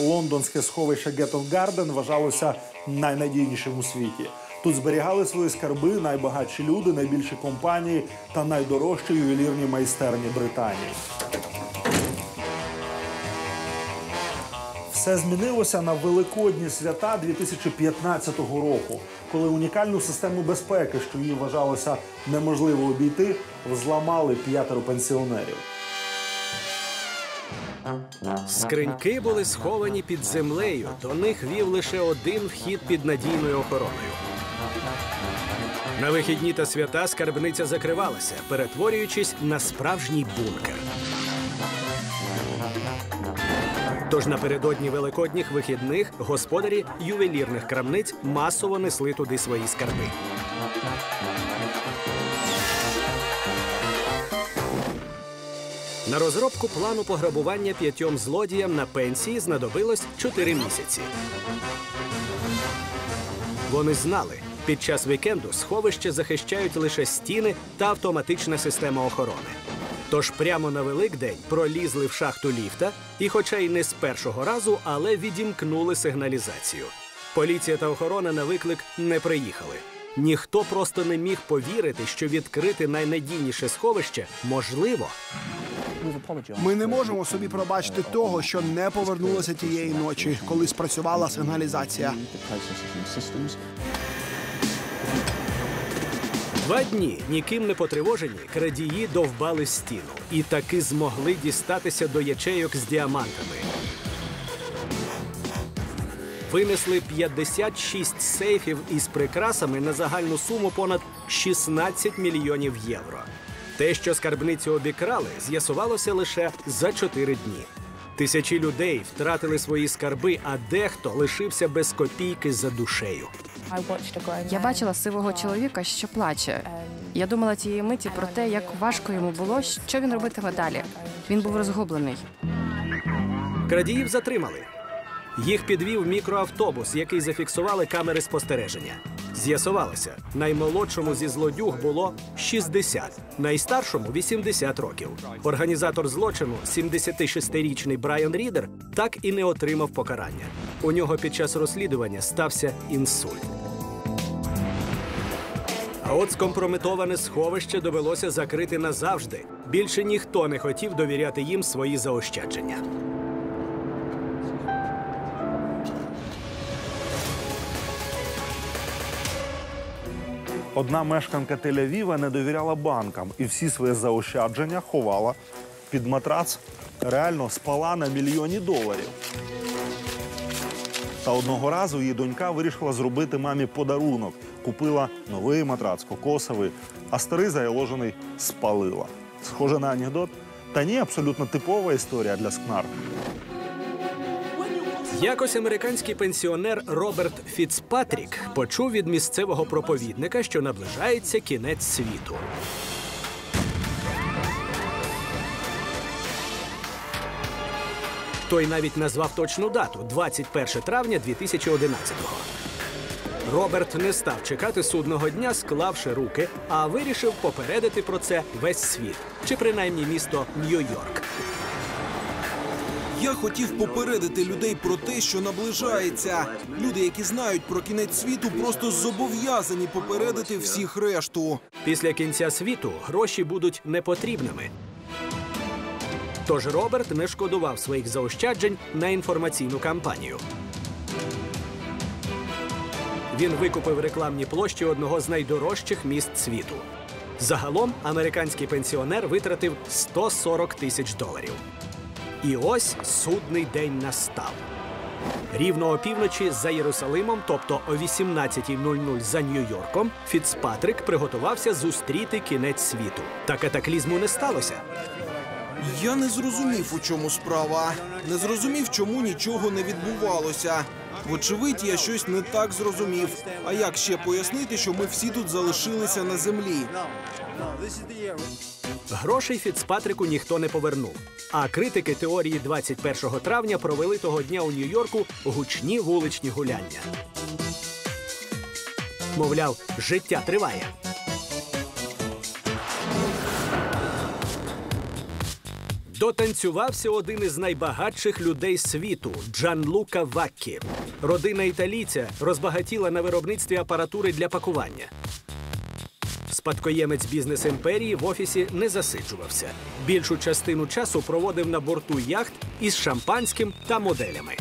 Лондонське сховище Геттон Гарден вважалося найнадійнішим у світі. Тут зберігали свої скарби найбагатші люди, найбільші компанії та найдорожчі ювелірні майстерні Британії. Все змінилося на великодні свята 2015 року, коли унікальну систему безпеки, що її вважалося неможливо обійти, взламали п'ятеро пенсіонерів. Скриньки були сховані під землею. До них вів лише один вхід під надійною охороною. На вихідні та свята скарбниця закривалася, перетворюючись на справжній бункер. Тож напередодні великодніх вихідних господарі ювелірних крамниць масово несли туди свої скарби. На розробку плану пограбування п'ятьом злодіям на пенсії знадобилось 4 місяці. Вони знали, під час вікенду сховище захищають лише стіни та автоматична система охорони. Тож прямо на Великдень пролізли в шахту ліфта і, хоча й не з першого разу, але відімкнули сигналізацію. Поліція та охорона на виклик не приїхали. Ніхто просто не міг повірити, що відкрити найнадійніше сховище можливо. Ми не можемо собі пробачити того, що не повернулося тієї ночі, коли спрацювала сигналізація. Два дні ніким не потривожені, крадії довбали стіну і таки змогли дістатися до ячейок з діамантами. Винесли 56 сейфів із прикрасами на загальну суму понад 16 мільйонів євро. Те, що скарбницю обікрали, з'ясувалося лише за 4 дні. Тисячі людей втратили свої скарби, а дехто лишився без копійки за душею. Я бачила сивого чоловіка, що плаче. Я думала тієї миті про те, як важко йому було, що він робитиме далі. Він був розгублений. Крадіїв затримали. Їх підвів мікроавтобус, який зафіксували камери спостереження. З'ясувалося, наймолодшому зі злодюг було 60, найстаршому 80 років. Організатор злочину, 76-річний Брайан Рідер, так і не отримав покарання. У нього під час розслідування стався інсульт. А от скомпрометоване сховище довелося закрити назавжди. Більше ніхто не хотів довіряти їм свої заощадження. Одна мешканка Тель-Авіва не довіряла банкам і всі свої заощадження ховала під матрац. Реально спала на мільйоні доларів. Та одного разу її донька вирішила зробити мамі подарунок. Купила новий матрац, кокосовий, а старий заяложений спалила. Схоже на анекдот? Та ні, абсолютно типова історія для скнар. Якось американський пенсіонер Роберт Фіцпатрік почув від місцевого проповідника, що наближається кінець світу. Той навіть назвав точну дату 21 травня 2011-го. Роберт не став чекати судного дня, склавши руки, а вирішив попередити про це весь світ, чи принаймні місто Нью-Йорк. Я хотів попередити людей про те, що наближається. Люди, які знають про кінець світу, просто зобов'язані попередити всіх решту. Після кінця світу гроші будуть непотрібними. Тож Роберт не шкодував своїх заощаджень на інформаційну кампанію. Він викупив рекламні площі одного з найдорожчих міст світу. Загалом американський пенсіонер витратив 140 тисяч доларів. І ось судний день настав. Рівно опівночі за Єрусалимом, тобто о 18.00 за Нью-Йорком, Фіцпатрик приготувався зустріти кінець світу. Та катаклізму не сталося. Я не зрозумів, у чому справа. Не зрозумів, чому нічого не відбувалося. Вочевидь, я щось не так зрозумів. А як ще пояснити, що ми всі тут залишилися на землі? Грошей Фіцпатрику ніхто не повернув. А критики теорії 21 травня провели того дня у Нью-Йорку гучні вуличні гуляння. Мовляв, життя триває. Дотанцювався один із найбагатших людей світу Джанлука Ваккі. Родина італійця розбагатіла на виробництві апаратури для пакування. Спадкоємець бізнес імперії в офісі не засиджувався. Більшу частину часу проводив на борту яхт із шампанським та моделями.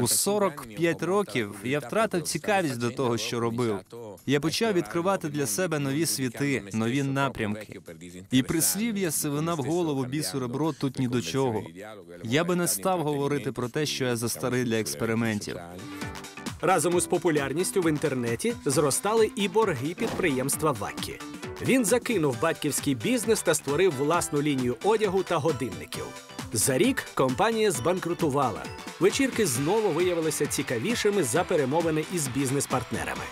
У 45 років я втратив цікавість до того, що робив. Я почав відкривати для себе нові світи, нові напрямки. І прислів'я сивина в голову бісу ребро тут ні до чого. Я би не став говорити про те, що я застарий для експериментів. Разом із популярністю в інтернеті зростали і борги підприємства Ваккі. Він закинув батьківський бізнес та створив власну лінію одягу та годинників. За рік компанія збанкрутувала. Вечірки знову виявилися цікавішими за перемовини із бізнес-партнерами.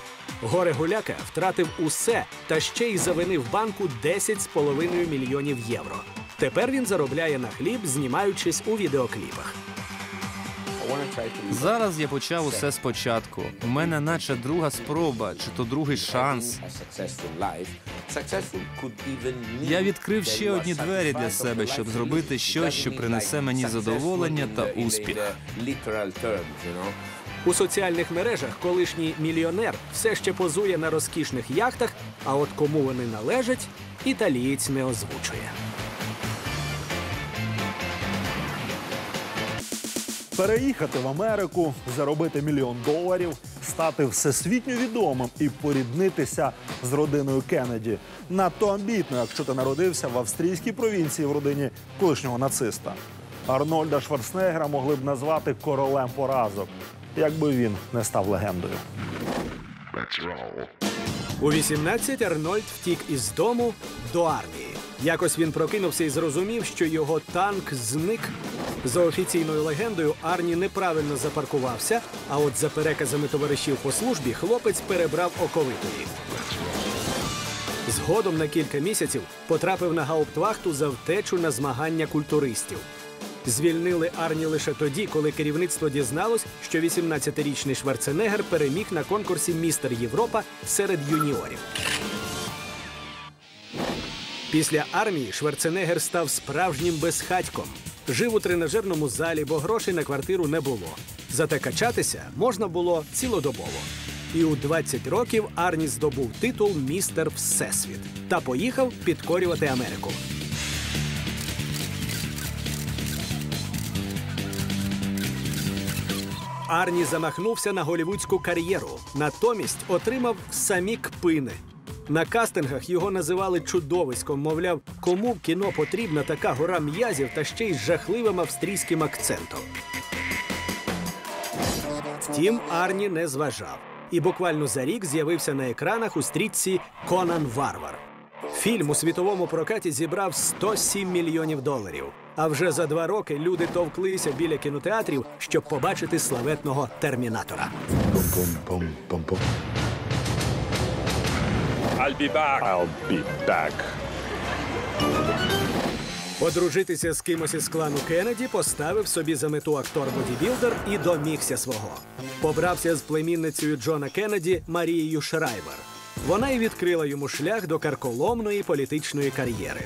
Горе Гуляка втратив усе та ще й завинив банку 10,5 мільйонів євро. Тепер він заробляє на хліб, знімаючись у відеокліпах. Зараз я почав усе спочатку. У мене наче друга спроба, чи то другий шанс. Я відкрив ще одні двері для себе, щоб зробити щось, що принесе мені задоволення та успіх. У соціальних мережах колишній мільйонер все ще позує на розкішних яхтах, а от кому вони належать, італієць не озвучує. Переїхати в Америку, заробити мільйон доларів, стати всесвітньо відомим і поріднитися з родиною Кеннеді. Надто амбітно, якщо ти народився в австрійській провінції в родині колишнього нациста. Арнольда Шварценеггера могли б назвати королем поразок, якби він не став легендою. У 18 Арнольд втік із дому до армії. Якось він прокинувся і зрозумів, що його танк зник. За офіційною легендою, Арні неправильно запаркувався, а от за переказами товаришів по службі хлопець перебрав оковитої. Згодом на кілька місяців потрапив на гауптвахту за втечу на змагання культуристів. Звільнили Арні лише тоді, коли керівництво дізналось, що 18-річний Шварценеггер переміг на конкурсі Містер Європа серед юніорів. Після армії Шварценеггер став справжнім безхатьком. Жив у тренажерному залі, бо грошей на квартиру не було. Зате качатися можна було цілодобово. І у 20 років Арні здобув титул Містер Всесвіт та поїхав підкорювати Америку. Арні замахнувся на голівудську кар'єру, натомість отримав самі кпини. На кастингах його називали чудовиськом. Мовляв, кому в кіно потрібна така гора м'язів та ще й з жахливим австрійським акцентом. Втім, Арні не зважав і буквально за рік з'явився на екранах у стрічці Конан Варвар. Фільм у світовому прокаті зібрав 107 мільйонів доларів. А вже за два роки люди товклися біля кінотеатрів, щоб побачити славетного термінатора. I'll be back. I'll be back. Одружитися з кимось із клану Кеннеді поставив собі за мету актор бодібілдер і домігся свого. Побрався з племінницею Джона Кеннеді Марією Шрайбер. Вона й відкрила йому шлях до карколомної політичної кар'єри.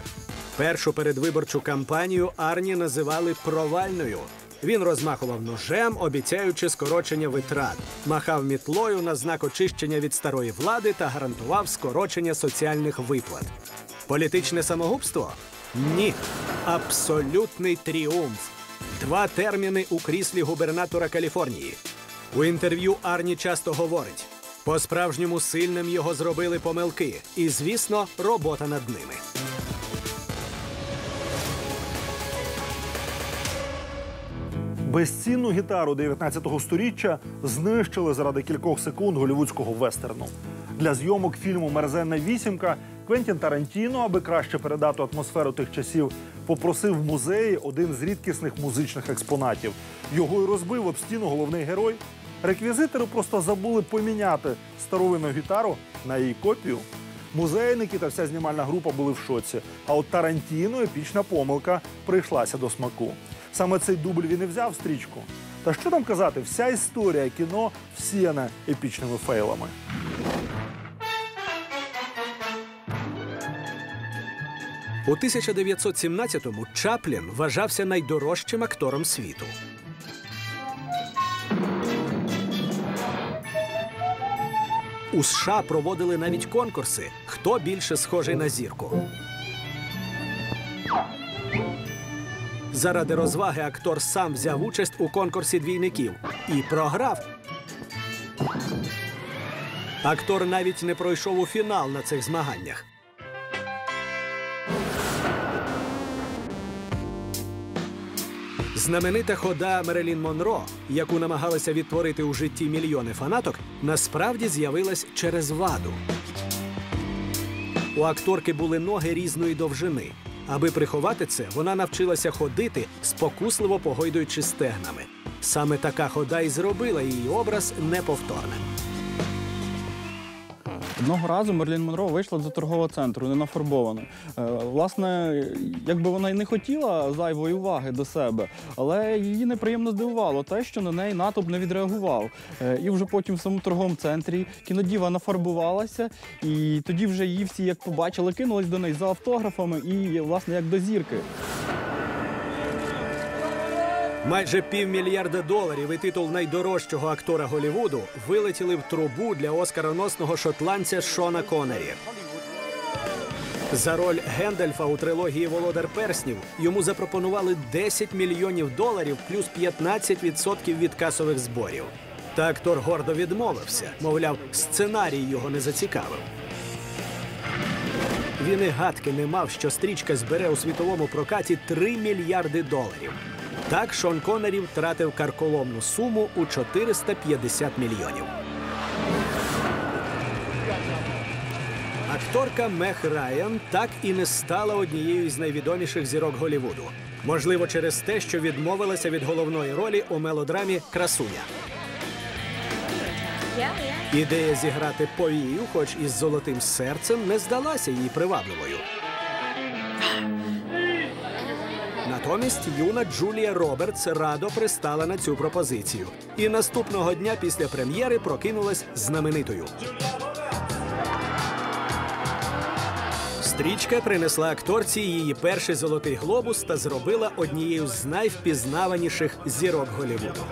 Першу передвиборчу кампанію Арні називали провальною. Він розмахував ножем, обіцяючи скорочення витрат, махав мітлою на знак очищення від старої влади та гарантував скорочення соціальних виплат. Політичне самогубство? Ні. Абсолютний тріумф. Два терміни у кріслі губернатора Каліфорнії. У інтерв'ю Арні часто говорить: по-справжньому сильним його зробили помилки, і, звісно, робота над ними. Безцінну гітару 19-го сторіччя знищили заради кількох секунд голівудського вестерну. Для зйомок фільму Мерзенна вісімка Квентін Тарантіно, аби краще передати атмосферу тих часів, попросив в музеї один з рідкісних музичних експонатів. Його й розбив об стіну головний герой. Реквізитори просто забули поміняти старовинну гітару на її копію. Музейники та вся знімальна група були в шоці. А от Тарантіно епічна помилка прийшлася до смаку. Саме цей дубль він і взяв стрічку. Та що там казати, вся історія кіно всіяна епічними фейлами. У 1917-му Чаплін вважався найдорожчим актором світу. У США проводили навіть конкурси, хто більше схожий на зірку. Заради розваги актор сам взяв участь у конкурсі двійників і програв. Актор навіть не пройшов у фінал на цих змаганнях. Знаменита хода Мерелін Монро, яку намагалися відтворити у житті мільйони фанаток, насправді з'явилась через ваду. У акторки були ноги різної довжини. Аби приховати це, вона навчилася ходити, спокусливо погойдуючи стегнами. Саме така хода і зробила її образ неповторним. Одного разу Мерлін Монро вийшла до торгового центру, не нафарбована. Е, Власне, якби вона й не хотіла зайвої уваги до себе, але її неприємно здивувало те, що на неї натовп не відреагував. Е, І вже потім в самому торговому центрі кінодіва нафарбувалася, і тоді вже її всі, як побачили, кинулись до неї за автографами і, власне, як до зірки. Майже півмільярда доларів і титул найдорожчого актора Голівуду вилетіли в трубу для оскароносного шотландця Шона Коннері. За роль Гендальфа у трилогії Володар Перснів йому запропонували 10 мільйонів доларів плюс 15% від касових зборів. Та актор гордо відмовився, мовляв, сценарій його не зацікавив. Він і гадки не мав, що стрічка збере у світовому прокаті 3 мільярди доларів. Так Шон Коннері втратив карколомну суму у 450 мільйонів. Акторка Мех Райан так і не стала однією з найвідоміших зірок Голівуду. Можливо, через те, що відмовилася від головної ролі у мелодрамі Красуня. Ідея зіграти повію, хоч із золотим серцем, не здалася їй привабливою. Натомість юна Джулія Робертс радо пристала на цю пропозицію. І наступного дня після прем'єри прокинулась знаменитою. Стрічка принесла акторці її перший золотий глобус та зробила однією з найвпізнаваніших зірок Голівуду.